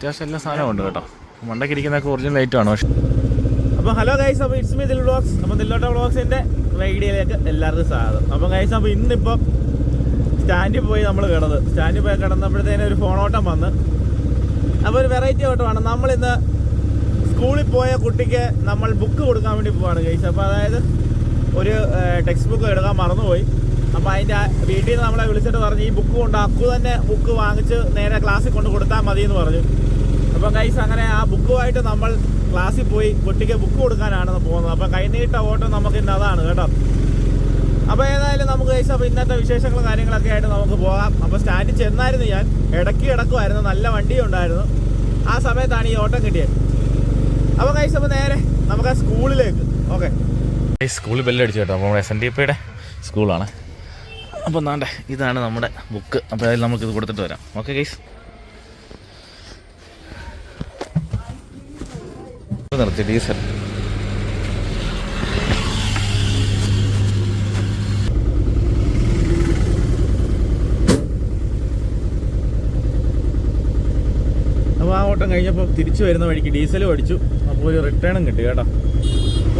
അത്യാവശ്യം എല്ലാ സാധനവും ഉണ്ട് കേട്ടോ. മണ്ടയ്ക്ക് ഇരിക്കുന്നതൊക്കെ ഒറിജിനൽ ലൈറ്റാണ് പക്ഷേ. അപ്പോൾ ഹലോ ഗൈസ് അപ്പോൾ ഇറ്റ്സ് മീ ദിൽ വ്ളോഗ്സ് അപ്പോൾ ദില്ലോട്ട വ്ളോഗ്സിന്റെ വീഡിയോയിലേക്ക് എല്ലാവർക്കും സ്വാഗതം. അപ്പോൾ ഗൈസ് അപ്പോൾ ഇന്നിപ്പം സ്റ്റാൻഡിൽ പോയി നമ്മൾ കിടന്നത് സ്റ്റാൻഡിൽ പോയി കിടന്നപ്പോഴത്തേനും ഒരു ഫോണോട്ടം വന്ന്. അപ്പോൾ ഒരു വെറൈറ്റി ഓട്ടമാണ്. നമ്മളിന്ന് സ്കൂളിൽ പോയ കുട്ടിക്ക് നമ്മൾ ബുക്ക് കൊടുക്കാൻ വേണ്ടി പോവാണ് ഗൈസ് അപ്പോൾ അതായത് ഒരു ടെക്സ്റ്റ് ബുക്ക് എടുക്കാൻ മറന്നുപോയി. അപ്പോൾ അതിന്റെ വീട്ടിൽ നിന്ന് നമ്മളെ വിളിച്ചിട്ട് പറഞ്ഞു ഈ ബുക്ക് കൊണ്ട് അക്കു തന്നെ ബുക്ക് വാങ്ങിച്ച് നേരെ ക്ലാസ്സിൽ കൊണ്ട് കൊടുത്താൽ മതി എന്ന് പറഞ്ഞു. അപ്പം കൈസ് അങ്ങനെ ആ ബുക്കുമായിട്ട് നമ്മൾ ക്ലാസ്സിൽ പോയി കുട്ടിക്ക് ബുക്ക് കൊടുക്കാനാണ് പോകുന്നത്. അപ്പം കൈനീട്ട ഓട്ടം നമുക്ക് ഇന്ന് അതാണ് കേട്ടോ. അപ്പോൾ ഏതായാലും നമുക്ക് കൈസ് അപ്പോൾ ഇന്നത്തെ വിശേഷങ്ങളും കാര്യങ്ങളൊക്കെ ആയിട്ട് നമുക്ക് പോകാം. അപ്പോൾ സ്റ്റാൻഡിൽ ചെന്നായിരുന്നു ഞാൻ. ഇടയ്ക്ക് കിടക്കുമായിരുന്നു നല്ല വണ്ടിയും ഉണ്ടായിരുന്നു. ആ സമയത്താണ് ഈ ഓട്ടം കിട്ടിയത്. അപ്പോൾ കൈസ് അപ്പോൾ നേരെ നമുക്ക് ആ സ്കൂളിലേക്ക്. ഓക്കെ സ്കൂളിൽ ബെല്ലടിച്ചു കേട്ടോ. അപ്പോൾ നമ്മുടെ എസ് എൻ ഡി പിയുടെ സ്കൂളാണ്. അപ്പോൾ നാണ്ടെ ഇതാണ് നമ്മുടെ ബുക്ക് അപ്പോൾ അതിൽ നമുക്കിത് കൊടുത്തിട്ട് വരാം. ഓക്കെ ഗൈസ് നിർത്തി ഡീസൽ അപ്പോൾ ആ ഓട്ടം കഴിഞ്ഞപ്പോൾ തിരിച്ചു വരുന്ന വഴിക്ക് ഡീസലും അടിച്ചു. അപ്പോൾ ഒരു റിട്ടേണും കിട്ടി കേട്ടോ.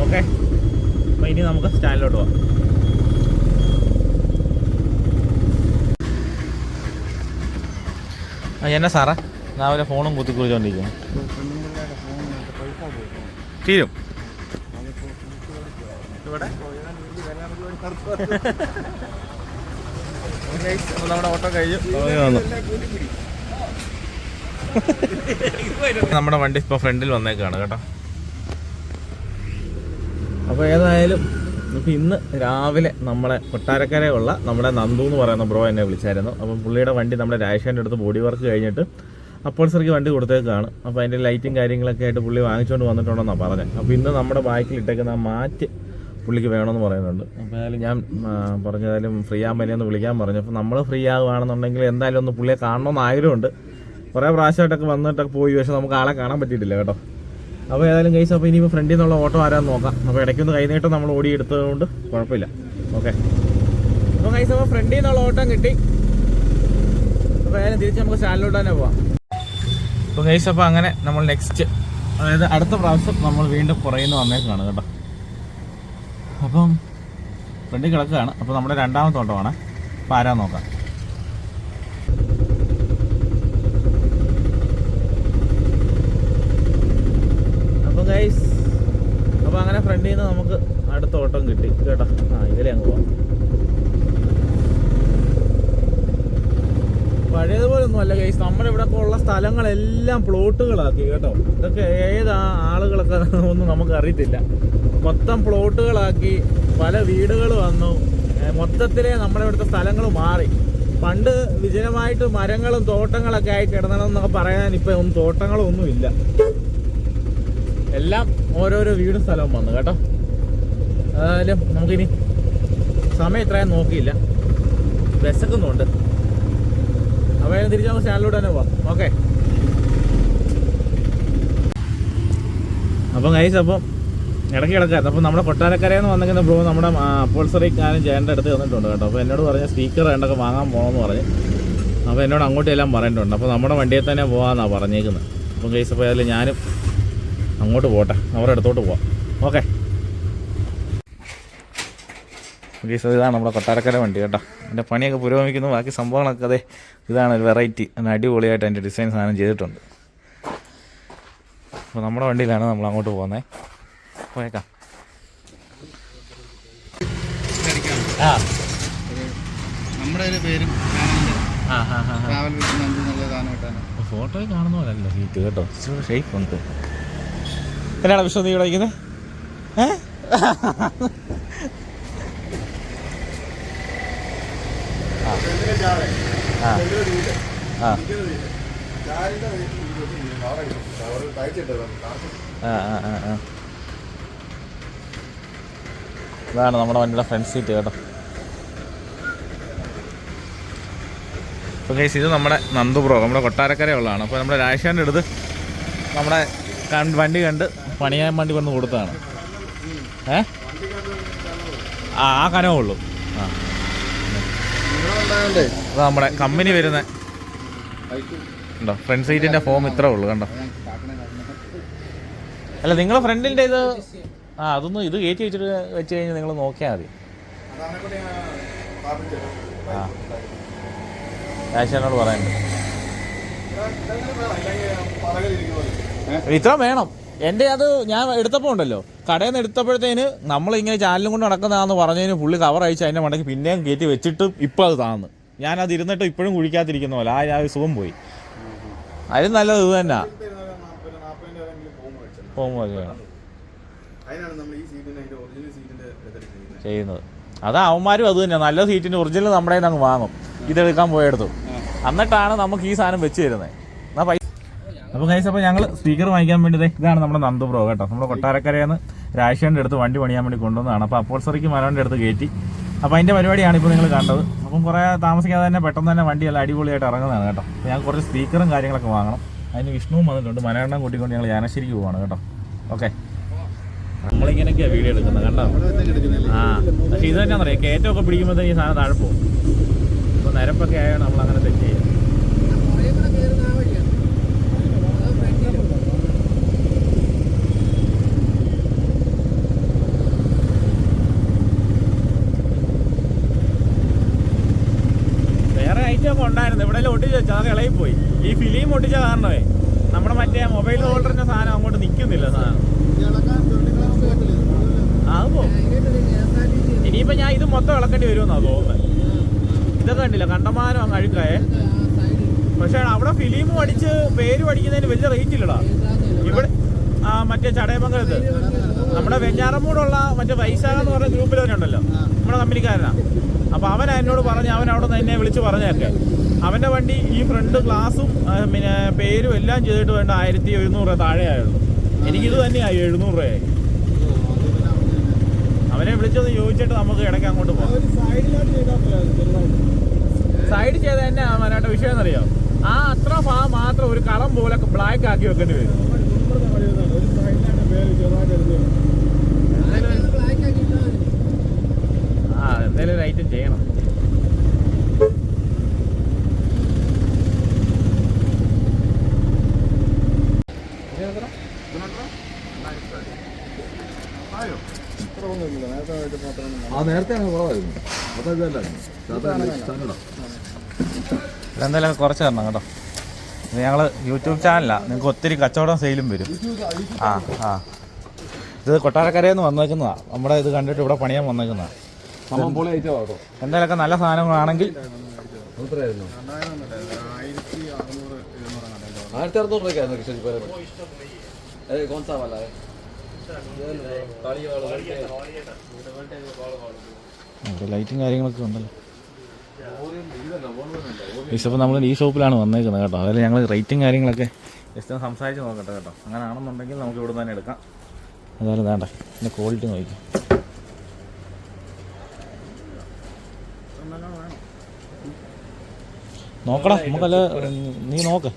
ഓക്കെ. അപ്പോൾ ഇനി നമുക്ക് സ്റ്റാൻഡിലോട്ട് പോവാം. എന്നാ സാറേ? രാവിലെ ഫോണും കുത്തി കുറിച്ചുകൊണ്ടിരിക്കുന്നു തീരും. ഇവിടെ? നമ്മുടെ ഓട്ടോ കഴിഞ്ഞു. നമ്മുടെ വണ്ടി ഇപ്പോൾ ഫ്രണ്ടിൽ വന്നേക്കാണ് കേട്ടോ. അപ്പോൾ ഏതായാലും ഇപ്പൊ ഇന്ന് രാവിലെ നമ്മളെ കൊട്ടാരക്കരയുള്ള നമ്മുടെ നന്ദു എന്ന് പറയുന്ന ബ്രോ എന്നെ വിളിച്ചായിരുന്നു. അപ്പം പുള്ളിയുടെ വണ്ടി നമ്മുടെ രാജേഷന്റെ അടുത്ത് ബോഡി വർക്ക് കഴിഞ്ഞിട്ട് അപ്പോൾസറിക്ക് വണ്ടി കൊടുത്തേക്കാണ്. അപ്പോൾ അതിന്റെ ലൈറ്റും കാര്യങ്ങളൊക്കെ ആയിട്ട് പുള്ളി വാങ്ങിച്ചുകൊണ്ട് വന്നിട്ടുണ്ടെന്നാണ് പറഞ്ഞത് അപ്പോൾ ഇന്ന് നമ്മുടെ ബാക്കിൽ ഇട്ടേക്കുന്ന മാറ്റ് പുള്ളിക്ക് വേണമെന്ന് പറയുന്നുണ്ട്. അപ്പോൾ ഞാൻ പറഞ്ഞതായാലും ഫ്രീ ആകുമ്പോൾ ഒന്ന് വിളിക്കാൻ പറഞ്ഞു. അപ്പോൾ നമ്മൾ ഫ്രീ ആകുകയാണെന്നുണ്ടെങ്കിൽ എന്തായാലും ഒന്ന് പുള്ളിയെ കാണണമെന്ന് ആഗ്രഹമുണ്ട്. കുറേ പ്രാവശ്യമായിട്ടൊക്കെ വന്നിട്ടൊക്കെ പോയി പക്ഷേ നമുക്ക് ആളെ കാണാൻ പറ്റിയിട്ടില്ല കേട്ടോ. അപ്പോൾ ഏതായാലും കൈസ് അപ്പോൾ ഇനിയിപ്പോൾ ഫ്രണ്ടിൽ നിന്നുള്ള ഓട്ടോ ആരാന്ന് നോക്കാം. അപ്പോൾ ഇടയ്ക്കൊന്ന് കൈനീട്ടം നമ്മൾ ഓടി എടുത്തതുകൊണ്ട് കുഴപ്പമില്ല. ഓക്കെ അപ്പോൾ കൈസ് അപ്പോൾ ഫ്രണ്ടിൽ നിന്നുള്ള ഓട്ടം കിട്ടി. അപ്പോൾ ഏതായാലും തിരിച്ച് നമുക്ക് സ്റ്റാൻഡിലോട്ട് തന്നെ പോവാം. അപ്പോൾ ഗൈസ് അപ്പോൾ അങ്ങനെ നമ്മൾ നെക്സ്റ്റ് അതായത് അടുത്ത പ്രാവശ്യം നമ്മൾ വീണ്ടും പുറകിൽ നിന്ന് വന്നേക്കാണ് കേട്ടോ. അപ്പം ഫ്രണ്ടിൽ കിടക്കുകയാണ്. അപ്പോൾ നമ്മുടെ രണ്ടാമത്തെ ഓട്ടമാണ്. അപ്പോൾ ആരാ നോക്കാം. അപ്പോൾ ഗൈസ് അപ്പോൾ അങ്ങനെ ഫ്രണ്ടിൽ നിന്ന് നമുക്ക് അടുത്ത ഓട്ടം കിട്ടി. കേട്ടോ. ആ ഇതിലേ അങ്ങ് പോവാം. പഴയതുപോലെ ഒന്നും അല്ല ഗൈസ് നമ്മുടെ ഉള്ള സ്ഥലങ്ങളെല്ലാം പ്ലോട്ടുകളാക്കി കേട്ടോ. ഇതൊക്കെ ഏതാ ആളുകളൊക്കെ ഒന്നും നമുക്ക് അറിയത്തില്ല മൊത്തം പ്ലോട്ടുകളാക്കി പല വീടുകൾ വന്നു. മൊത്തത്തിലെ നമ്മുടെ ഇവിടുത്തെ സ്ഥലങ്ങൾ മാറി. പണ്ട് വിജനമായിട്ട് മരങ്ങളും തോട്ടങ്ങളൊക്കെ ആയി കിടന്നണമെന്നൊക്കെ പറയാൻ ഇപ്പം ഒന്നും തോട്ടങ്ങളും ഇല്ല എല്ലാം ഓരോരോ വീടും സ്ഥലവും വന്നു കേട്ടോ. ഏതായാലും നമുക്കിനി സമയം ഇത്രയും നോക്കിയില്ല. വിശക്കുന്നുണ്ട്. അപ്പോൾ തിരിച്ചു നമുക്ക് സ്റ്റാൻഡിലൂടെ തന്നെ പോവാം. ഓക്കെ അപ്പം കൈസ് അപ്പം ഇടയ്ക്ക് കിടക്കായിരുന്നു അപ്പം നമ്മുടെ കൊട്ടാരക്കരയിൽ നിന്ന് വന്നിരിക്കുന്ന ബ്രോ നമ്മുടെ അപ്പോൾസറി കാര്യം ചേട്ടന്റെ അടുത്ത് വന്നിട്ടുണ്ട് കേട്ടോ. അപ്പോൾ എന്നോട് പറഞ്ഞ സ്പീക്കർ വേണ്ടൊക്കെ വാങ്ങാൻ പോകണമെന്ന് പറഞ്ഞ്. അപ്പോൾ എന്നോട് അങ്ങോട്ട് എല്ലാം പറഞ്ഞിട്ടുണ്ട്. അപ്പോൾ നമ്മുടെ വണ്ടിയിൽ തന്നെ പോകാമെന്നാണ് പറഞ്ഞേക്കുന്നത്. അപ്പം കൈസ് അപ്പോൾ ഞാനും അങ്ങോട്ട് പോട്ടെ. അവരുടെ അടുത്തോട്ട് പോവാം. ഓക്കെ ഗൈസ് ഇതാണ് നമ്മുടെ കൊട്ടാരക്കര വണ്ടി കേട്ടോ. എന്റെ പണിയൊക്കെ പുരോഗമിക്കുന്നു. ബാക്കി സംഭവങ്ങളൊക്കെ അതെ ഇതാണ് ഒരു വെറൈറ്റി അതിന് അടിപൊളിയായിട്ട് അതിന്റെ ഡിസൈൻ സാധനം ചെയ്തിട്ടുണ്ട്. അപ്പോൾ നമ്മുടെ വണ്ടിയിലാണ് നമ്മൾ അങ്ങോട്ട് പോകുന്നത് പോയേക്കാം. ആ. നമ്മുടെ ഒരു പേരും ഫോട്ടോയിൽ കാണുന്ന പോലല്ലോ സീറ്റ് കേട്ടോ. ഷേപ്പ് ഉണ്ട്. എന്നാണ് വിശ്വം നീ ഇവിടെ ഏ ആ ആ ആ ആ ആ ആ ഇതാണ് നമ്മുടെ വണ്ടിയുടെ ഫ്രണ്ട് സീറ്റ് കേട്ടോ. അപ്പോൾ കേസ് ഇത് നമ്മുടെ നന്ദു ബ്രോ നമ്മുടെ കൊട്ടാരക്കരയുള്ളതാണ്. അപ്പോൾ നമ്മുടെ രാജേഷാന്റെ അടുത്ത് നമ്മുടെ വണ്ടി കണ്ട് പണിയാൻ വണ്ടി കൊണ്ട് കൊടുത്തതാണ്. ഏ? ആ ആ കനവേ ഉള്ളൂ ആ. അത് നമ്മുടെ കമ്പനി വരുന്ന ഉണ്ടോ ഫ്രണ്ട് സീറ്റിന്റെ ഫോം ഇത്രേ ഉള്ളൂ കണ്ടോ? അല്ല നിങ്ങൾ ഫ്രണ്ടിന്റെ ഇത് ആ അതൊന്നും ഇത് കയറ്റി വെച്ചിട്ട് വെച്ച് കഴിഞ്ഞാൽ നിങ്ങൾ നോക്കിയാൽ മതി. ആ. രാജേഷനോട് പറയുന്നുണ്ട് ഇത്ര വേണം. എന്റെ അത് ഞാൻ എടുത്തപ്പോൾ ഉണ്ടല്ലോ. കടയിൽ നിന്ന് എടുത്തപ്പോഴത്തേന് നമ്മളിങ്ങനെ ചാനലും കൊണ്ട് നടക്കുന്നതാന്ന് പറഞ്ഞതിന് പുള്ളി കവർ അയച്ച് അതിന്റെ മണ്ടയ്ക്ക് പിന്നെയും കയറ്റി വെച്ചിട്ട് ഇപ്പോൾ അത് താന്ന്. ഞാനത് ഇരുന്നിട്ട് ഇപ്പോഴും കുഴിക്കാതിരിക്കുന്ന പോലെ. ആ ഞാൻ സുഖം പോയി. അതിന് നല്ലത് ഇത് തന്നെ. സീറ്റിന്റെ സീറ്റിന്റെ ചെയ്യുന്നത്. അതാ അവന്മാരും അത് തന്നെ നല്ല സീറ്റിന്റെ ഒറിജിനൽ നമ്മുടെ അങ്ങ് വാങ്ങും. ഇതെടുക്കാൻ പോയെടുത്തു. എന്നിട്ടാണ് നമുക്ക് ഈ സാധനം വെച്ച് തരുന്നത്. അപ്പോൾ കൈസ് അപ്പോൾ ഞങ്ങൾ സ്പീക്കർ വാങ്ങിക്കാൻ വേണ്ടി ഇതാണ് നമ്മുടെ നന്ദു ബ്രോ കേട്ടോ. നമ്മുടെ കൊട്ടാരക്കരയിൽ നിന്ന് രാജേഷിന്റെ അടുത്ത് വണ്ടി പണിയാൻ വേണ്ടി കൊണ്ടുവന്നതാണ്. അപ്പോൾ സറിക്ക് മരവന്റെ അടുത്ത് കയറ്റി അപ്പോൾ അതിന്റെ പരിപാടിയാണ് ഇപ്പോൾ നിങ്ങൾ കണ്ടത്. അപ്പം കുറേ താമസിക്കാതെ തന്നെ പെട്ടെന്ന് തന്നെ വണ്ടി എല്ലാം അടിപൊളിയായിട്ട് ഇറങ്ങുന്നതാണ് കേട്ടോ. അപ്പോൾ ഞങ്ങൾ കുറച്ച് സ്പീക്കറും കാര്യങ്ങളൊക്കെ വാങ്ങണം. അതിന് വിഷ്ണുവും വന്നിട്ടുണ്ട്. മരണം കൂട്ടിക്കൊണ്ട് ഞങ്ങൾ യാനശ്ശേരിക്ക് പോവാണ് കേട്ടോ. ഓക്കെ നമ്മളിങ്ങനെയൊക്കെയാണ് വീഡിയോ എടുക്കുന്നത് കണ്ടോ? ആ പക്ഷേ ഇത് തന്നെ അറിയാം. കയറ്റമൊക്കെ പിടിക്കുമ്പോൾ ഈ സാധനം താഴെ പോകും. ഇപ്പോൾ നിരപ്പൊക്കെ ആയാണ് നമ്മൾ അങ്ങനെ തെറ്റ് ചെയ്യുക വേറെ ഐറ്റം ഒക്കെ ഉണ്ടായിരുന്നു ഒട്ടിച്ച് ഇളകി പോയി. ഈ ഫിലിം ഒട്ടിച്ച കാരണമേ നമ്മുടെ മറ്റേ മൊബൈൽ ഹോൾഡറിന്റെ സാധനം അങ്ങോട്ട് നിൽക്കുന്നില്ല സാധനം. ആകുമ്പോ ഇനിയിപ്പോ ഞാൻ ഇത് മൊത്തം ഇളക്കേണ്ടി വരുമെന്നാ തോന്നുന്നത് ഇതൊക്കെ കണ്ടില്ല? കണ്ടമാനം അങ്ങ് അഴുക്കായേ. പക്ഷേ അവിടെ ഫിലിം അടിച്ച് പേര് അടിക്കുന്നതിന് വലിയ റേറ്റ് ഇല്ലടാ. ഇവിടെ ആ മറ്റേ ചടയമംഗലത്ത്. നമ്മുടെ വെഞ്ഞാറമ്മൂടുള്ള മറ്റേ വൈശാഖ എന്ന് പറഞ്ഞ ഗ്രൂപ്പിൽ തന്നെ ഉണ്ടല്ലോ നമ്മുടെ കമ്പനിക്കാരനാ. അപ്പൊ അവൻ എന്നോട് പറഞ്ഞ് അവൻ അവിടെ നിന്ന് എന്നെ വിളിച്ച് പറഞ്ഞേക്കെ. അവന്റെ വണ്ടി ഈ ഫ്രണ്ട് ഗ്ലാസും പിന്നെ പേരും എല്ലാം ചെയ്തിട്ട് വേണ്ട ആയിരത്തി എഴുന്നൂറ് രൂപ താഴെ ആയുള്ളൂ എനിക്കിത് തന്നെയായി എഴുന്നൂറ്. രൂപയായി അവനെ വിളിച്ചൊന്ന് ചോദിച്ചിട്ട് നമുക്ക് ഇടയ്ക്ക് അങ്ങോട്ട് പോകാം. സൈഡ് ചെയ്ത തന്നെ അവനായിട്ട് വിഷയം എന്നറിയാം ആ അത്ര ഫാ മാത്രം ഒരു കളം പോലെ ബ്ലാക്ക് ആക്കി വെക്കേണ്ടി വരും ആ എന്തായാലും ഒരു ഐറ്റം ചെയ്യണം ആ നേരത്തെ കുറവായിരുന്നു ഇതെന്തായാലും കുറച്ച് തരണം കേട്ടോ. ഇത് ഞങ്ങൾ യൂട്യൂബ് ചാനലാണ് നിങ്ങൾക്ക് ഒത്തിരി കച്ചവടം സെയിലും വരും. ആ ആ. ഇത് കൊട്ടാരക്കരയിൽ നിന്ന് വന്നേക്കുന്നതാ. നമ്മുടെ ഇത് കണ്ടിട്ട് ഇവിടെ പണിയാൻ വന്നേക്കുന്നതാണ് എന്തായാലൊക്കെ നല്ല സാധനങ്ങളാണെങ്കിൽ ആയിരത്തി അറുന്നൂറ് രൂപയ്ക്കായിരുന്നു ലൈറ്റും കാര്യങ്ങളൊക്കെ ഉണ്ടല്ലോ. ഇപ്പോൾ നമ്മൾ ഈ ഷോപ്പിലാണ് വന്നേക്കുന്നത് കേട്ടോ. അതിൽ ഞങ്ങൾ റേറ്റും കാര്യങ്ങളൊക്കെ ജസ്റ്റ് ഒന്ന് സംസാരിച്ച് നോക്കട്ടെ കേട്ടോ. അങ്ങനെ ആണെന്നുണ്ടെങ്കിൽ നമുക്ക് ഇവിടെ തന്നെ എടുക്കാം. അതായത് വേണ്ട ഇതിന്റെ ക്വാളിറ്റി നോക്കി. നോക്കടാ നമുക്കല്ല നീ നോക്ക്.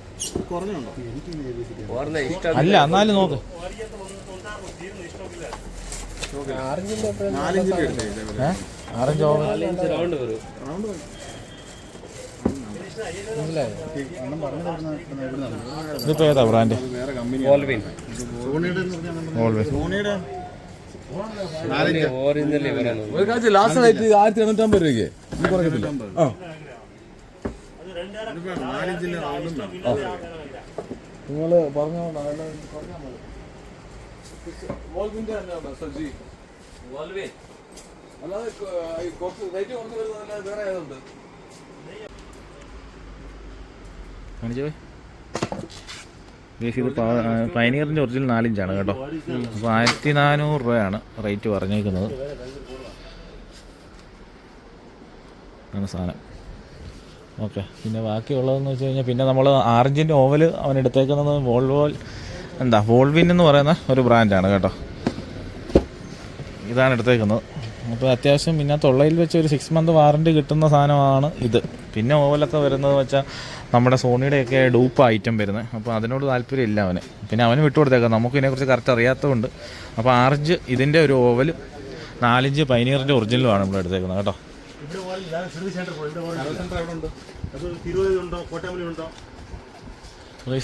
അല്ല എന്നാലും നോക്ക്. ആറഞ്ച് ഓവർ ഇതിപ്പോൾ ഏതാ ബ്രാൻഡ്? ഒരു കാഴ്ച ലാസ്റ്റ് റേറ്റ് ആയിരത്തി എണ്ണൂറ്റമ്പത് രൂപയ്ക്ക്. ഇത് കുറയ്ക്കത്തില്ല. ആ. നാലഞ്ചിന്റെ പൈനീറിന്റെ ഒറിജിനൽ നാലിഞ്ചാണ് കേട്ടോ. അപ്പോൾ ആയിരത്തി നാനൂറ് രൂപയാണ് റേറ്റ് പറഞ്ഞേക്കുന്നത്. സാധനം. ഓക്കെ. പിന്നെ ബാക്കിയുള്ളതെന്ന് വെച്ച് കഴിഞ്ഞാൽ പിന്നെ നമ്മൾ ആറിഞ്ചിന്റെ ഓവൽ അവൻ എടുത്തേക്കുന്നത് വോൾവോ എന്താ വോൾവിൻ എന്ന് പറയുന്ന ഒരു ബ്രാൻഡാണ് കേട്ടോ. ഇതാണ് എടുത്തേക്കുന്നത്. അപ്പോൾ അത്യാവശ്യം പിന്നെ തൊള്ളയിൽ വെച്ച് ഒരു സിക്സ് മന്ത് വാറന്റി കിട്ടുന്ന സാധനമാണ് ഇത്. പിന്നെ ഓവലൊക്കെ വരുന്നത് വെച്ചാൽ നമ്മുടെ സോണിയുടെയൊക്കെ ഡൂപ്പ് ഐറ്റം വരുന്നത്. അപ്പോൾ അതിനോട് താല്പര്യം ഇല്ല അവന്. പിന്നെ അവന് വിട്ടുകൊടുത്തേക്കാം നമുക്ക് ഇതിനെക്കുറിച്ച് കറക്റ്റ് അറിയാത്തതുകൊണ്ട്. അപ്പോൾ ആറിഞ്ച് ഇതിന്റെ ഒരു ഓവൽ നാലിഞ്ച് പൈനീറിന്റെ ഒറിജിനലുമാണ് നമ്മൾ എടുത്തേക്കുന്നത് കേട്ടോ.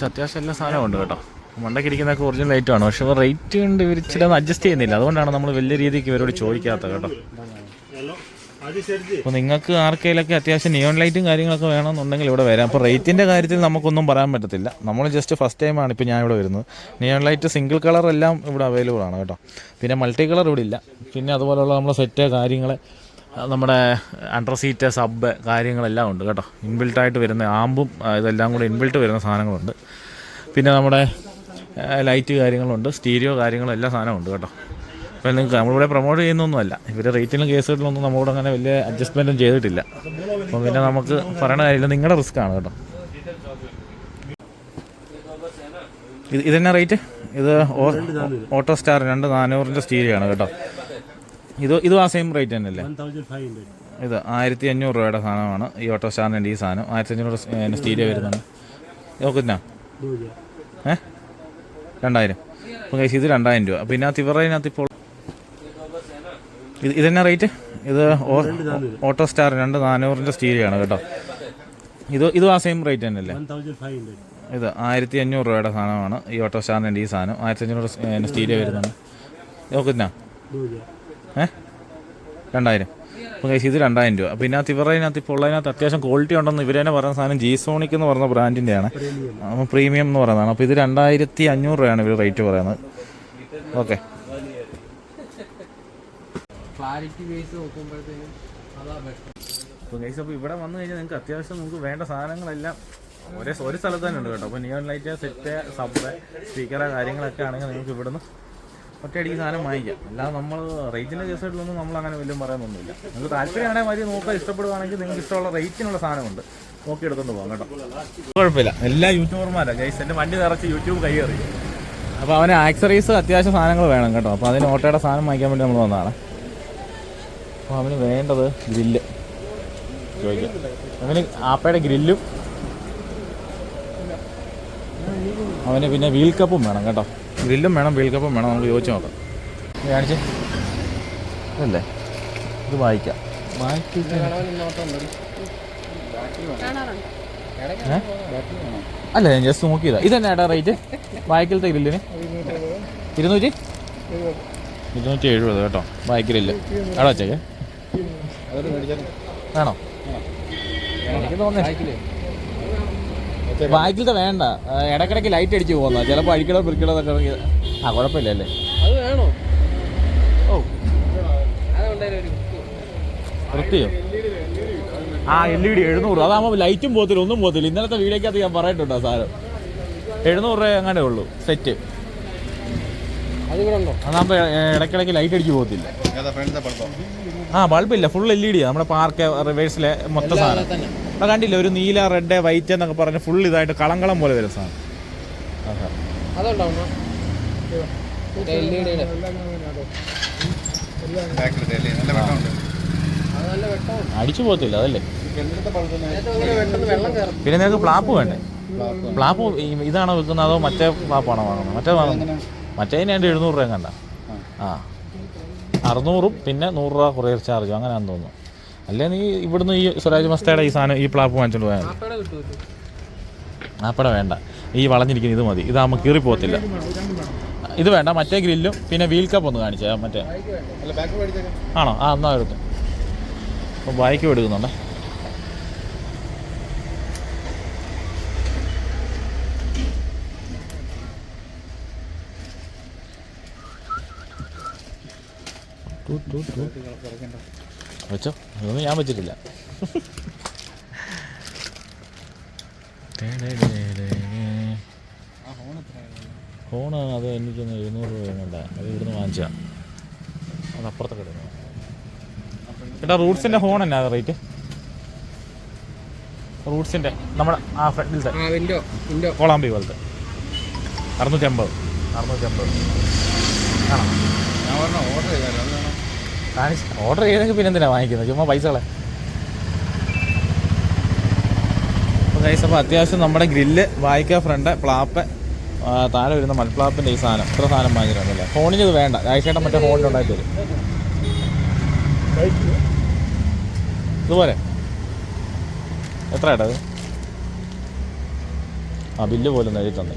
അത്യാവശ്യം എല്ലാ സാധനവും ഉണ്ട് കേട്ടോ. മണ്ടയ്ക്ക് ഇരിക്കുന്നതൊക്കെ ഒറിജിനൽ ലൈറ്റ് ആണ്. പക്ഷെ റേറ്റ് കൊണ്ട് ഇവർ ചില അഡ്ജസ്റ്റ് ചെയ്യുന്നില്ല. അതുകൊണ്ടാണ് നമ്മൾ വലിയ രീതിക്ക് ഇവരോട് ചോദിക്കാത്തത് കേട്ടോ. അപ്പോൾ നിങ്ങൾക്ക് ആർക്കെങ്കിലൊക്കെ അത്യാവശ്യം നിയോൺ ലൈറ്റും കാര്യങ്ങളൊക്കെ വേണമെന്നുണ്ടെങ്കിൽ ഇവിടെ വരാം. അപ്പോൾ റേറ്റിന്റെ കാര്യത്തിൽ നമുക്കൊന്നും പറയാൻ പറ്റത്തില്ല. നമ്മൾ ജസ്റ്റ് ഫസ്റ്റ് ടൈമാണ് ഇപ്പോൾ ഞാൻ ഇവിടെ വരുന്നത്. നിയോൺ ലൈറ്റ് സിംഗിൾ കളർ എല്ലാം ഇവിടെ അവൈലബിൾ ആണ് കേട്ടോ. പിന്നെ മൾട്ടി കളർ ഇവിടെ ഇല്ല. പിന്നെ അതുപോലുള്ള നമ്മുടെ സെറ്റ് കാര്യങ്ങൾ നമ്മുടെ അണ്ടർ സീറ്റ് സബ് കാര്യങ്ങളെല്ലാം ഉണ്ട് കേട്ടോ. ഇൻബിൽട്ടായിട്ട് വരുന്ന ആമ്പും ഇതെല്ലാം കൂടെ ഇൻബിൽട്ട് വരുന്ന സാധനങ്ങളുണ്ട്. പിന്നെ നമ്മുടെ ലൈറ്റ് കാര്യങ്ങളുണ്ട് സ്റ്റീരിയോ കാര്യങ്ങളും എല്ലാ സാധനവും ഉണ്ട് കേട്ടോ. അപ്പോൾ നിങ്ങൾക്ക് നമ്മളിവിടെ പ്രൊമോട്ട് ചെയ്യുന്നൊന്നുമല്ല. ഇവർ റേറ്റിലും കേസുകളിലൊന്നും നമ്മളോട് അങ്ങനെ വലിയ അഡ്ജസ്റ്റ്മെന്റും ചെയ്തിട്ടില്ല. അപ്പം പിന്നെ നമുക്ക് പറയണ കാര്യമില്ല. നിങ്ങളുടെ റിസ്ക് ആണ് കേട്ടോ. ഇത് ഇതെന്നാ റേറ്റ് ഇത് ഓട്ടോ സ്റ്റാർ രണ്ട് നാനൂറിന്റെ സ്റ്റീരിയോ ആണ് കേട്ടോ. ഇത് ഇത് ആ സെയിം റേറ്റ് തന്നെയല്ലേ? ഇത് ആയിരത്തി അഞ്ഞൂറ് രൂപയുടെ സാധനമാണ്. ഈ ഓട്ടോ സ്റ്റാറിന്റെ ഈ സാധനം. ആയിരത്തി അഞ്ഞൂറ് സ്റ്റീരിയോ വരുന്നുണ്ട്. നോക്കുന്ന ഏ? രണ്ടായിരം. അപ്പം കഴിച്ച് ഇത് രണ്ടായിരം രൂപ. അപ്പം ഇതിനകത്ത് ഇവരുടെ തിവറതിനകത്ത് ഇപ്പോൾ ഇത് ഇതെന്നാ റേറ്റ് ഇത് ഓട്ടോ സ്റ്റാർ രണ്ട് നാനൂറിന്റെ സ്റ്റീരിയോ ആണ് കേട്ടോ. ഇത് ഇതും ആ സെയിം റേറ്റ് തന്നെയല്ലേ? ഇത് ആയിരത്തി അഞ്ഞൂറ് രൂപയുടെ സാധനമാണ്. ഈ ഓട്ടോ സ്റ്റാറിന്റെ ഈ സാധനം. ആയിരത്തി അഞ്ഞൂറ് സ്റ്റീരിയോ വരുന്നുണ്ട്. നോക്കുന്ന ഏ? രണ്ടായിരം. അപ്പം കഴിച്ച് ഇത് രണ്ടായിരം രൂപ. അപ്പം ഇതിനകത്ത് ഇവരുടെ തിവറതിനകത്ത് ഇപ്പോൾ ഉള്ളതിനകത്ത് അത്യാവശ്യം ക്വാളിറ്റി ഉണ്ടെന്ന് ഇവർ തന്നെ പറയുന്ന സാധനം ജി സോണിക് എന്ന് പറയുന്ന ബ്രാൻഡിന്റെയാണ് പ്രീമിയം എന്ന് പറയുന്നതാണ്. അപ്പോൾ ഇത് രണ്ടായിരത്തി അഞ്ഞൂറ് രൂപയാണ് ഇവർ റേറ്റ് പറയുന്നത്. ഓക്കെ ക്ലാരിറ്റി ബേസ് നോക്കുമ്പോഴത്തേക്കും അതാ ബെസ്റ്റ് അപ്പോൾ ഗൈസ് അപ്പോൾ ഇവിടെ വന്നു കഴിഞ്ഞാൽ നിങ്ങൾക്ക് അത്യാവശ്യം നിങ്ങൾക്ക് വേണ്ട സാധനങ്ങളെല്ലാം ഒരേ ഒരു സ്ഥലത്ത് തന്നെ ഉണ്ട് കേട്ടോ. അപ്പോൾ neon light set sub speaker കാര്യങ്ങളൊക്കെ ആണെങ്കിൽ നിങ്ങൾക്ക് ഇവിടുന്ന് ഒറ്റയടിക്ക് സാധനം വാങ്ങിക്കാം. അല്ലാതെ നമ്മൾ റേറ്റിന്റെ കേസായിട്ടൊന്നും നമ്മൾ അങ്ങനെ വലിയ പറയാനൊന്നുമില്ല. നിങ്ങൾക്ക് താല്പര്യമാണെങ്കിൽ മതി നോക്കാൻ ഇഷ്ടപ്പെടുവാണെങ്കിൽ നിങ്ങൾക്ക് ഇഷ്ടമുള്ള റേറ്റിനുള്ള സാധനമുണ്ട്. നോക്കി എടുത്തുകൊണ്ട് പോകാം കേട്ടോ. കുഴപ്പമില്ല. എല്ലാ യൂട്യൂബർമാരാണ് ഗൈസ് എന്റെ വണ്ടി നിറച്ച് യൂട്യൂബ് കൈയേറി അപ്പോൾ അവന് ആക്സറീസ് അത്യാവശ്യം സാധനങ്ങൾ വേണം കേട്ടോ. അപ്പോൾ അതിന് ഓട്ടോയുടെ സാധനം വാങ്ങിക്കാൻ വേണ്ടി നമ്മൾ വന്നതാണ്. അപ്പോൾ അവന് വേണ്ടത് ഗ്രില്ല്. അവന് ആപ്പയുടെ ഗ്രില്ലും അവന് പിന്നെ വീൽ കപ്പും വേണം കേട്ടോ. ഗ്രില്ലും വേണം വീൽക്കപ്പും കപ്പും വേണം നമുക്ക് ചോദിച്ചു നോക്കാം. കാണിച്ചേ. ഇതല്ലേ? ഇത് വായിക്കാം? അല്ല ഞാൻ ജസ്റ്റ് നോക്കിയതാ ഇതെന്നാ ഏട്ടാ റേറ്റ്? വായിക്കലത്തെ ഗ്രില്ലിന്? ഇരുന്നൂറ്റി? ഇരുന്നൂറ്റി എഴുപത് കേട്ടോ. വായിക്കലില്ല. എടാ വെച്ചേക്കേ വേണോ? എനിക്ക് തോന്നുന്നു. ബാക്കിലത്തെ വേണ്ട. ഇടക്കിടക്ക് ലൈറ്റ് അടിച്ച് പോകുന്ന ചിലപ്പോൾ അഴിക്കടോ പിടിക്കടോ എന്നൊക്കെ ആ കുഴപ്പമില്ല അല്ലേ? അത് വേണോ? ഓ. വൃത്തിയോ? ആ എൽ ഇ ഡി എഴുന്നൂറ്. അതാകുമ്പോൾ ലൈറ്റും പോകത്തില്ല ഒന്നും പോകത്തില്ല. ഇന്നലത്തെ വീഡിയോക്കകത്ത് ഞാൻ പറയട്ടുണ്ടോ സാധനം. എഴുന്നൂറ് രൂപ അങ്ങനെ ഉള്ളൂ സെറ്റ് അതാകുമ്പോൾ ഇടയ്ക്കിടയ്ക്ക് ലൈറ്റ് അടിച്ച് പോകത്തില്ല. ആ ബൾബില്ല ഫുൾ എൽ ഇ ഡി നമ്മുടെ പാർക്ക് റിവേഴ്സിലെ മൊത്തം സാധനം. അത് കണ്ടില്ല ഒരു നീല റെഡ് വൈറ്റ് എന്നൊക്കെ പറഞ്ഞ് ഫുൾ ഇതായിട്ട് കളങ്കളം പോലെ വരുന്ന സാധനം. നല്ല വെട്ടമാണ് അടിച്ചു പോകത്തില്ല അതല്ലേ? പിന്നെ നിങ്ങൾക്ക് പ്ലാപ്പ് വേണ്ടേ? പ്ലാപ്പ് ഇതാണോ വെക്കുന്നത് അതോ മറ്റേ പ്ലാപ്പാണോ വാങ്ങുന്നത്? മറ്റേ വാങ്ങുന്നത്. മറ്റേതിന് ഞാൻ എഴുന്നൂറ് രൂപ കണ്ട ആ. അറുന്നൂറും പിന്നെ നൂറ് രൂപ കൊറിയർ ചാർജും അങ്ങനെയാണെന്ന് തോന്നുന്നു. അല്ലേ നീ ഇവിടുന്ന് ഈ സ്വരാജ് മസ്തയുടെ ഈ സാധനം ഈ പ്ലാപ്പ് വാങ്ങിച്ചോണ്ട് പോയാൽ ആപ്പട വേണ്ട. ഈ വളഞ്ഞിരിക്കുന്ന ഇത് മതി. ഇതാകുമ്പോൾ കീറി പോകത്തില്ല. ഇത് വേണ്ട. മറ്റേ ഗ്രില്ലും പിന്നെ വീൽ കപ്പ് ഒന്ന് കാണിച്ചാൽ മറ്റേ. ആണോ? ആ എന്നാ എടുത്തു. അപ്പോൾ ബൈക്കും എടുക്കുന്നുണ്ടേ. വെച്ചോ. അതൊന്നും ഞാൻ വെച്ചിട്ടില്ല. ഫോണ് അത് എനിക്കൊന്ന് എഴുന്നൂറ് രൂപ വേണ്ട അത് ഇവിടുന്ന് വാങ്ങിച്ചാ അത് അപ്പുറത്തൊക്കെ ഇടുന്നു. ചേട്ടാ റൂട്ട്സിന്റെ ഫോൺ എന്നാ റേറ്റ്? റൂട്ട്സിന്റെ നമ്മുടെ ആ ഫ്രണ്ടിലത്തെ. Window window. കോളാമ്പി പോലത്തെ. അറുന്നൂറ്റമ്പത്. അറുന്നൂറ്റമ്പത്. ആണോ? ഞാൻ പറഞ്ഞ ഓർഡർ വേണം കാണിച്ച് ഓർഡർ ചെയ്തെങ്കിൽ പിന്നെ എന്തിനാണ് വാങ്ങിക്കുന്നത് ചുമ്മാ പൈസകളെ. അപ്പോൾ അപ്പോൾ അത്യാവശ്യം നമ്മുടെ ഗ്രില്ല് വായിക്ക ഫ്രണ്ട് പ്ലാപ്പ് താഴെ വരുന്ന മൺപ്ലാപ്പിന്റെ ഈ സാധനം. ഇത്ര സാധനം വാങ്ങിച്ചിട്ടുണ്ടല്ലേ ഫോണിന് ഇത് വേണ്ട. രാജേഷേട്ടൻ മറ്റേ ഫോണിൽ ഉണ്ടാക്കി തരും. ഇതുപോലെ. എത്ര ഏട്ടാ ആ ബില്ല് പോലും എഴുതി തന്നെ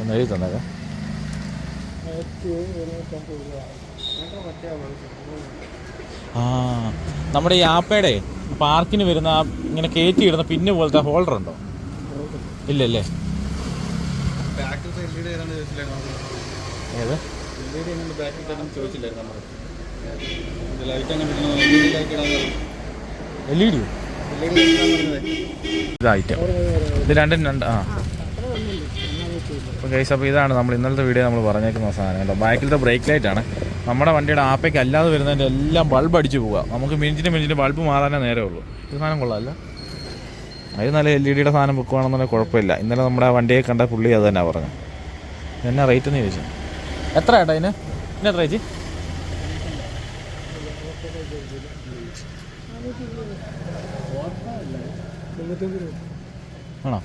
ഒന്ന് എഴുതി തന്നേക്കെ ആ നമ്മുടെ ഈ ആപ്പയുടെ പാർക്കിന് വരുന്ന ഇങ്ങനെ കയറ്റി ഇടുന്ന പിന്ന് പോലത്തെ ഹോൾഡർ ഉണ്ടോ? ഇല്ലല്ലേ? ഏത്? L E D? ഇത് ഐറ്റം ഇത് രണ്ടും രണ്ട് ആ. കേസ് അപ്പോൾ ഇതാണ് നമ്മൾ ഇന്നലത്തെ വീഡിയോ നമ്മൾ പറഞ്ഞേക്കുന്ന സാധനം കേട്ടോ. ബാക്കിലത്തെ ബ്രേക്ക് ലൈറ്റാണ് നമ്മുടെ വണ്ടിയുടെ ആപ്പയ്ക്ക് അല്ലാതെ വരുന്നതിന്റെ എല്ലാം ബൾബ് അടിച്ച് പോവുക. നമുക്ക് മിനിറ്റിന് മിനിറ്റിന് ബൾബ് മാറാനേ നേരെ ഉള്ളൂ. ഇത് സാധനം കൊള്ളാമല്ല അത് നല്ല എൽ ഇ ഡിയുടെ സാധനം വെക്കുവാണെന്നുണ്ടെങ്കിൽ കുഴപ്പമില്ല. ഇന്നലെ നമ്മുടെ വണ്ടിയെ കണ്ട പുള്ളി അത് തന്നെ പറഞ്ഞു. എന്നാ റേറ്റ് എന്ന് ചോദിച്ചു? എത്ര ഏട്ടാ ഇതിന്? പിന്നെ എത്ര ചേച്ചി? ആണോ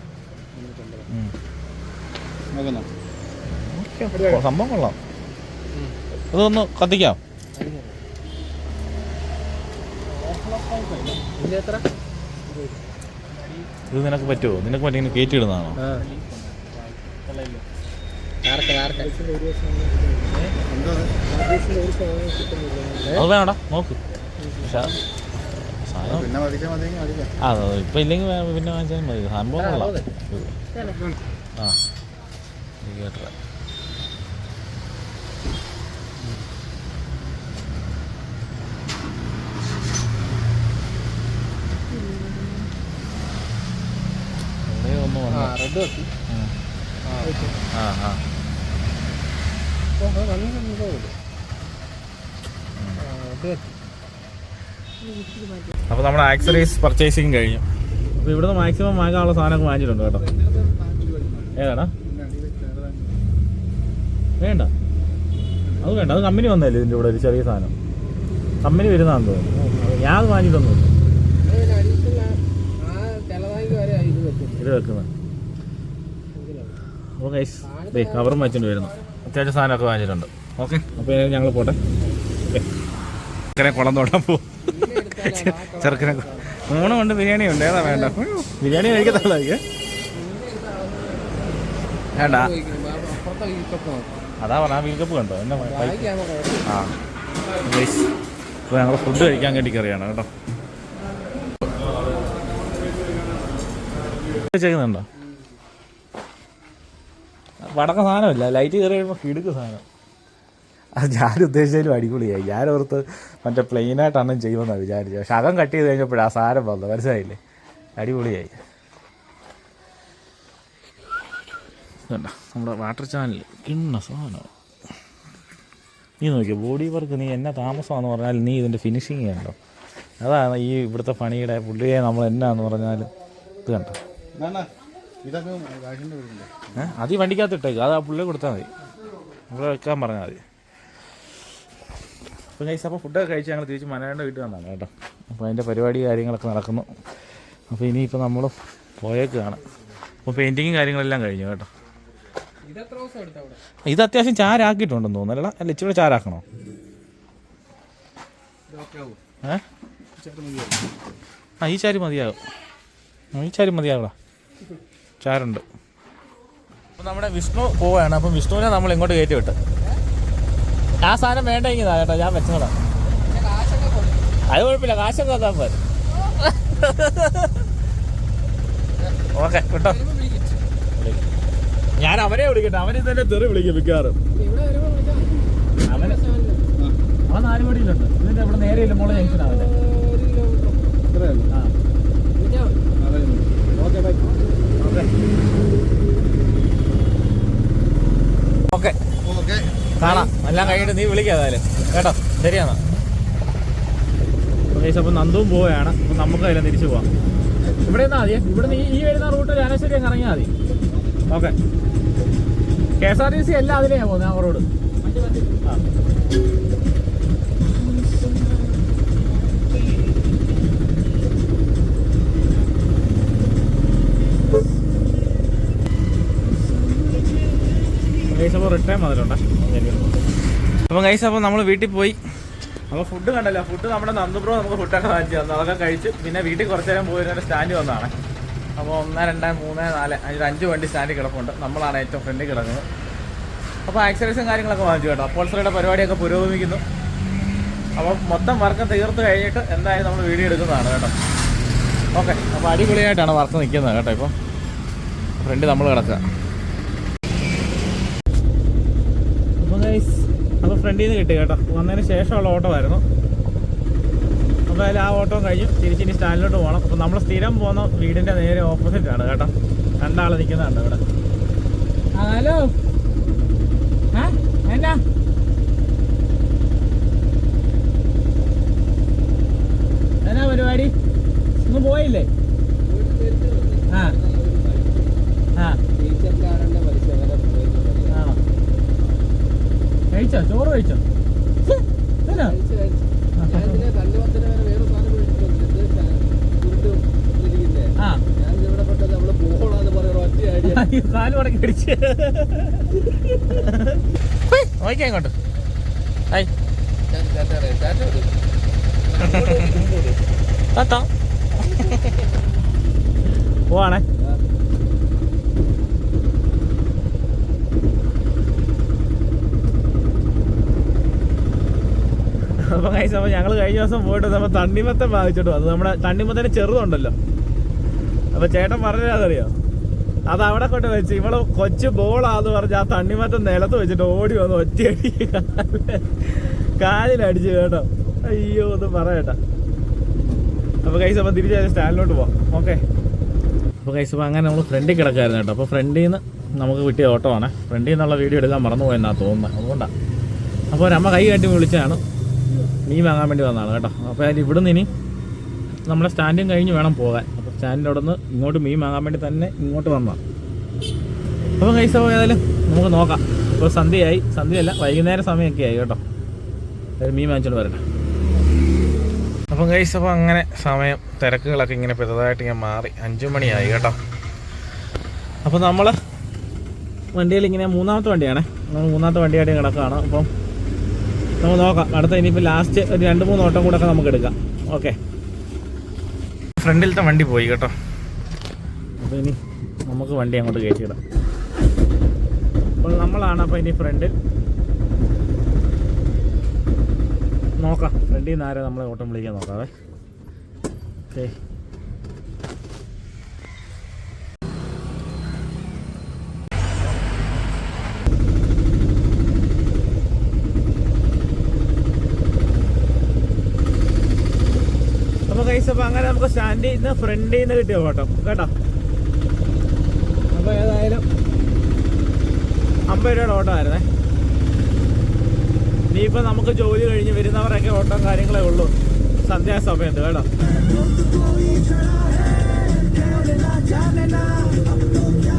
ഉം. നോക്കുന്നോ ഓ, സംഭവം കൊള്ളാം. അതൊന്ന് കത്തിക്കാം. ഇത് നിനക്ക് പറ്റുമോ നിനക്ക് പറ്റിങ്ങനെ കയറ്റിയിടുന്നതാണോ? എന്തോ അത് വേണടാ നോക്ക്. പക്ഷെ അത് ഇപ്പം ഇല്ലെങ്കിൽ പിന്നെ വാങ്ങിച്ചാൽ മതി. സംഭവം കൊള്ളാം. ആ ഇൻഡിക്കേറ്റർ റെഡ് വെക്കി ആ ആ അപ്പോൾ നമ്മുടെ ആക്സറീസ് പർച്ചേസിങ് കഴിഞ്ഞു. അപ്പോൾ ഇവിടുന്ന് മാക്സിമം വാങ്ങാനുള്ള സാധനമൊക്കെ വാങ്ങിച്ചിട്ടുണ്ട് കേട്ടോ. ഏതാടാ? വേണ്ട. അത് വേണ്ട. അത് കമ്പനി വന്നല്ലേ ഇതിന്റെ കൂടെ ഒരു ചെറിയ സാധനം? കമ്പനി വരുന്നതാണെന്ന് തോന്നുന്നു. ഞാൻ അത് വാങ്ങിയിട്ടൊന്നുമില്ല. ഇത് വെക്കുന്നത്. അപ്പോൾ ഗൈസ് ദേ കവറും വാങ്ങിച്ചിട്ട് വരുന്നു. അത്യാവശ്യം സാധനമൊക്കെ വാങ്ങിച്ചിട്ടുണ്ട്. ഓക്കെ. അപ്പോൾ ഞങ്ങൾ പോട്ടെ. ഓക്കെ. ചെറുക്കനെ കുളം തോട്ടാൻ പോകും ചെറുക്കനെ ഊണുണ്ട് ബിരിയാണി ഉണ്ട്. ഏതാ വേണ്ട? ബിരിയാണി കഴിക്കത്തുള്ള വേണ്ട. അതാ പറഞ്ഞ വീൽക്കപ്പ് കപ്പ് കണ്ടോ? എന്നെ ആ. ഇപ്പോൾ ഞങ്ങൾ ഫുഡ് കഴിക്കാൻ വേണ്ടി കയറിയാണ് കേട്ടോ. ചെയ്യുന്നുണ്ടോ വടക്ക സാധനമല്ല. ലൈറ്റ് കയറി കഴിയുമ്പോൾ കിടുക്ക് സാധനം. അത് ഞാൻ ഉദ്ദേശിച്ചാലും അടിപൊളിയായി. ഞാൻ ഓർത്ത് മറ്റേ പ്ലെയിനായിട്ടാണ് ചെയ്യുമെന്നാണ് വിചാരിച്ചത്. പക്ഷെ അകം കട്ട് ചെയ്ത് കഴിഞ്ഞപ്പോഴാ ആ സാധനം വന്നത്. മനസ്സിലായില്ലേ? അടിപൊളിയായി. കണ്ട നമ്മുടെ വാട്ടർ ചാനൽ കിണ്ണ സാധനം. നീ നോക്കിയോ? ബോഡി വർക്ക് നീ എന്നാ താമസമാണെന്ന് പറഞ്ഞാൽ നീ ഇതിന്റെ ഫിനിഷിങ് കണ്ടോ? അതാണ് ഈ ഇവിടുത്തെ പണിയുടെ പുള്ളിയെ നമ്മൾ എന്നാന്ന് പറഞ്ഞാൽ ഇത് കണ്ടോ? അത് ഈ വണ്ടിക്കകത്ത് ഇട്ടേക്ക്. അത് ആ പുള്ളി കൊടുത്താൽ മതി. നിങ്ങൾ വെക്കാൻ പറഞ്ഞാൽ മതി. അപ്പോൾ ഞാൻ അപ്പോൾ ഫുഡൊക്കെ കഴിച്ച് ഞങ്ങൾ തിരിച്ച് മനേന്റെ വീട്ടിൽ വന്നാണ് കേട്ടോ. അപ്പോൾ അതിന്റെ പരിപാടി കാര്യങ്ങളൊക്കെ നടക്കുന്നു. അപ്പോൾ ഇനിയിപ്പോൾ നമ്മൾ പോയേക്കാണ്. അപ്പോൾ പെയിന്റിങ്ങും കാര്യങ്ങളെല്ലാം കഴിഞ്ഞു കേട്ടോ. ഇത് അത്യാവശ്യം ചാരാക്കിയിട്ടുണ്ടെന്ന് തോന്നുന്നു. അല്ല ഇച്ചിരി ചാരാക്കണോ? ഏ? ആ ഈ ചാരി മതിയാകും. ഈ ചാരി മതിയാകൂടാ ചാരുണ്ട്. അപ്പം നമ്മുടെ വിഷ്ണു പോവുകയാണ്. അപ്പം വിഷ്ണുവിനെ നമ്മൾ ഇങ്ങോട്ട് കയറ്റി വിട്ട്. ആ സാധനം വേണ്ടെങ്കിൽ കേട്ടോ ഞാൻ വെച്ചതാ അത് കുഴപ്പമില്ല കാശൊക്കെ തന്നാൽ പോരെ. ഓക്കെ കേട്ടോ ഞാൻ അവനെ വിളിക്കട്ടെ അവനെ തന്നെ തെറി വിളിക്കും മിക്കവാറും. അവൻ നാലുമടിയിലുണ്ട് ഇതിന്റെ ഇവിടെ നേരെയില്ല മോളെ ജംഗ്ഷൻ അവന്റെ. ഇത്രയേ ഉള്ളൂ. ആ. അതെ. Okay bye. ഓക്കെ. കാണാം. എല്ലാം കഴിഞ്ഞിട്ട് നീ വിളിക്കാതായാലും കേട്ടോ? ശരിയാണോ. അപ്പം നന്ദുവും പോവുകയാണ്. അപ്പം നമുക്ക് അതിലെ തിരിച്ചു പോവാം. ഇവിടെ നിന്നാ മതി. ഇവിടെ ഈ ഈ വരുന്ന റൂട്ട് രാനശ്ശേരി അങ്ങ് ഇറങ്ങിയാൽ മതി. Okay. K S R T C എല്ലാം അതിലെയാണ് പോകുന്നത് ആ റോഡ്. അപ്പോൾ റിട്ടേൺ വന്നിട്ടുണ്ട്. അപ്പം ഗൈസ് അപ്പോൾ നമ്മൾ വീട്ടിൽ പോയി. അപ്പോൾ ഫുഡ് കണ്ടല്ലോ. ഫുഡ് നമ്മുടെ നന്ദുപ്രോ നമുക്ക് ഫുഡൊക്കെ വാങ്ങിച്ചു തന്നു. അതൊക്കെ കഴിച്ച് പിന്നെ വീട്ടിൽ കുറച്ച് നേരം പോയി ഒരു സ്റ്റാൻഡ് വന്നതാണ്. അപ്പോൾ ഒന്ന് രണ്ട് മൂന്ന് നാല് അഞ്ച് അഞ്ച് വണ്ടി സ്റ്റാൻഡിൽ കിടപ്പുണ്ട്. നമ്മളാണ് ഏറ്റവും ഫ്രണ്ടിൽ കിടക്കുന്നത്. അപ്പോൾ ആക്സറൈസും കാര്യങ്ങളൊക്കെ വാങ്ങിച്ചു കേട്ടോ. അപ്പോൾസറിയുടെ പരിപാടിയൊക്കെ പുരോഗമിക്കുന്നു. അപ്പോൾ മൊത്തം വർക്ക് തീർത്ത് കഴിഞ്ഞിട്ട് എന്തായാലും നമ്മൾ വീഡിയോ എടുക്കുന്നതാണ് കേട്ടോ. ഓക്കെ അപ്പോൾ അടിപൊളിയായിട്ടാണ് വർക്ക് നിൽക്കുന്നത് കേട്ടോ ഇപ്പോൾ ഫ്രണ്ട് നമ്മൾ കിടക്കുക അപ്പോൾ ഗൈസ് അപ്പോൾ ഫ്രണ്ടിൽ നിന്ന് കിട്ടി കേട്ടോ. വന്നതിന് ശേഷമുള്ള ഓട്ടോ ആയിരുന്നു. അപ്പോൾ അതിൽ ആ ഓട്ടോ കഴിഞ്ഞു. തിരിച്ചിനി സ്റ്റാൻഡിലോട്ട് പോകണം അപ്പോൾ നമ്മൾ സ്ഥിരം പോകുന്ന വീടിന്റെ നേരെ ഓപ്പോസിറ്റാണ് ആണ് കേട്ടോ. രണ്ടാൾ നിൽക്കുന്നുണ്ട് ഇവിടെ. ഹലോ? എന്നാ? എന്നാ പരിപാടി? ഇന്ന് പോയില്ലേ? ആ. ആ. കഴിച്ചോ? ചോറ് കഴിച്ചോ? കാൽ മടക്കി അടിച്ച് നോക്കിയാ ഇങ്ങോട്ട് ഹായ്. താത്താ പോവാണേ. അപ്പൊ കഴിച്ച അപ്പൊ ഞങ്ങൾ കഴിഞ്ഞ ദിവസം പോയിട്ട് നമ്മൾ തണ്ണിമത്തൻ വാങ്ങിച്ചിട്ട് വന്നു. നമ്മുടെ തണ്ണിമത്തന് ചെറുതുണ്ടല്ലോ. അപ്പൊ ചേട്ടൻ പറഞ്ഞത് അതറിയോ അത് അവിടെ കൊണ്ട് വെച്ച് ഇവൾ കൊച്ചു ബോളാന്ന് പറഞ്ഞ് ആ തണ്ണിമത്തം നിലത്ത് വെച്ചിട്ട് ഓടി വന്ന് ഒറ്റയടി കാലിലടിച്ച് കേട്ടോ. അയ്യോ ഒന്നും പറയട്ടാ അപ്പൊ കൈസ് അപ്പം തിരിച്ച് സ്റ്റാൻഡിലോട്ട് പോവാം. ഓക്കെ അപ്പോൾ കൈസ് അപ്പോൾ അങ്ങനെ നമ്മൾ ഫ്രണ്ടിൽ കിടക്കായിരുന്നു കേട്ടോ. അപ്പോൾ ഫ്രണ്ടിൽ നിന്ന് നമുക്ക് കിട്ടിയ ഓട്ടോ ആണ് ഫ്രണ്ടിൽ നിന്നുള്ള വീഡിയോ എടുക്കാൻ മറന്നു പോയെന്നാണ് തോന്നുന്നത് അതുകൊണ്ടാണ് അപ്പോൾ ഒരമ്മ കൈ കാട്ടി വിളിച്ചാണ്. മീൻ വാങ്ങാൻ വേണ്ടി വന്നതാണ് കേട്ടോ. അപ്പോൾ അതിൽ ഇവിടുന്ന് ഇനി നമ്മുടെ സ്റ്റാൻഡും കഴിഞ്ഞ് വേണം പോകാൻ. അപ്പോൾ സ്റ്റാൻഡിന്റെ അവിടെ നിന്ന് ഇങ്ങോട്ട് മീൻ വാങ്ങാൻ വേണ്ടി തന്നെ ഇങ്ങോട്ട് വന്നതാണ്. അപ്പോൾ കൈസ പോയാലും നമുക്ക് നോക്കാം. ഇപ്പോൾ സന്ധ്യയായി. സന്ധ്യയല്ല വൈകുന്നേരം സമയമൊക്കെ ആയി കേട്ടോ. അതായത് മീൻ വാങ്ങിച്ചോണ്ട് വരട്ടെ. അപ്പം കൈസ് അപ്പോൾ അങ്ങനെ സമയം തിരക്കുകളൊക്കെ ഇങ്ങനെ പെരുതായിട്ട് ഇങ്ങനെ മാറി. അഞ്ചു മണിയായി കേട്ടോ. അപ്പോൾ നമ്മൾ വണ്ടിയിൽ ഇങ്ങനെ മൂന്നാമത്തെ വണ്ടിയാണ്. നമ്മൾ മൂന്നാമത്തെ വണ്ടിയായിട്ട് കിടക്കുകയാണ്. അപ്പം നമുക്ക് നോക്കാം. അടുത്ത ഇനിയിപ്പോൾ ലാസ്റ്റ് ഒരു രണ്ട് മൂന്ന് ഓട്ടം കൂടെ ഒക്കെ നമുക്ക് എടുക്കാം. ഓക്കെ ഫ്രണ്ടിലത്തെ വണ്ടി പോയി കേട്ടോ. അപ്പോൾ ഇനി നമുക്ക് വണ്ടി അങ്ങോട്ട് കയറ്റിയിടാം. അപ്പോൾ നമ്മളാണ് അപ്പോൾ ഇനി ഫ്രണ്ടിൽ നോക്കാം. ഫ്രണ്ടിൽ നിന്ന് ആരെ നമ്മളെ ഓട്ടം വിളിക്കാൻ നോക്കാവേ. ഓക്കെ കൈസ് അപ്പോൾ അങ്ങനെ നമുക്ക് സ്റ്റാൻഡിൽ നിന്ന് ഫ്രണ്ടിൽ നിന്ന് കിട്ടിയ ഫോട്ടോ കേട്ടോ? അപ്പൊ ഏതായാലും അമ്പത് രൂപയുടെ ഓട്ടോ ആയിരുന്നേ. ഇനിയിപ്പോ നമുക്ക് ജോലി കഴിഞ്ഞ് വരുന്നവരൊക്കെ ഓട്ടോ കാര്യങ്ങളേ ഉള്ളൂ. സന്ധ്യാസമയത്ത് കേട്ടോ? जाने ना अब तो क्या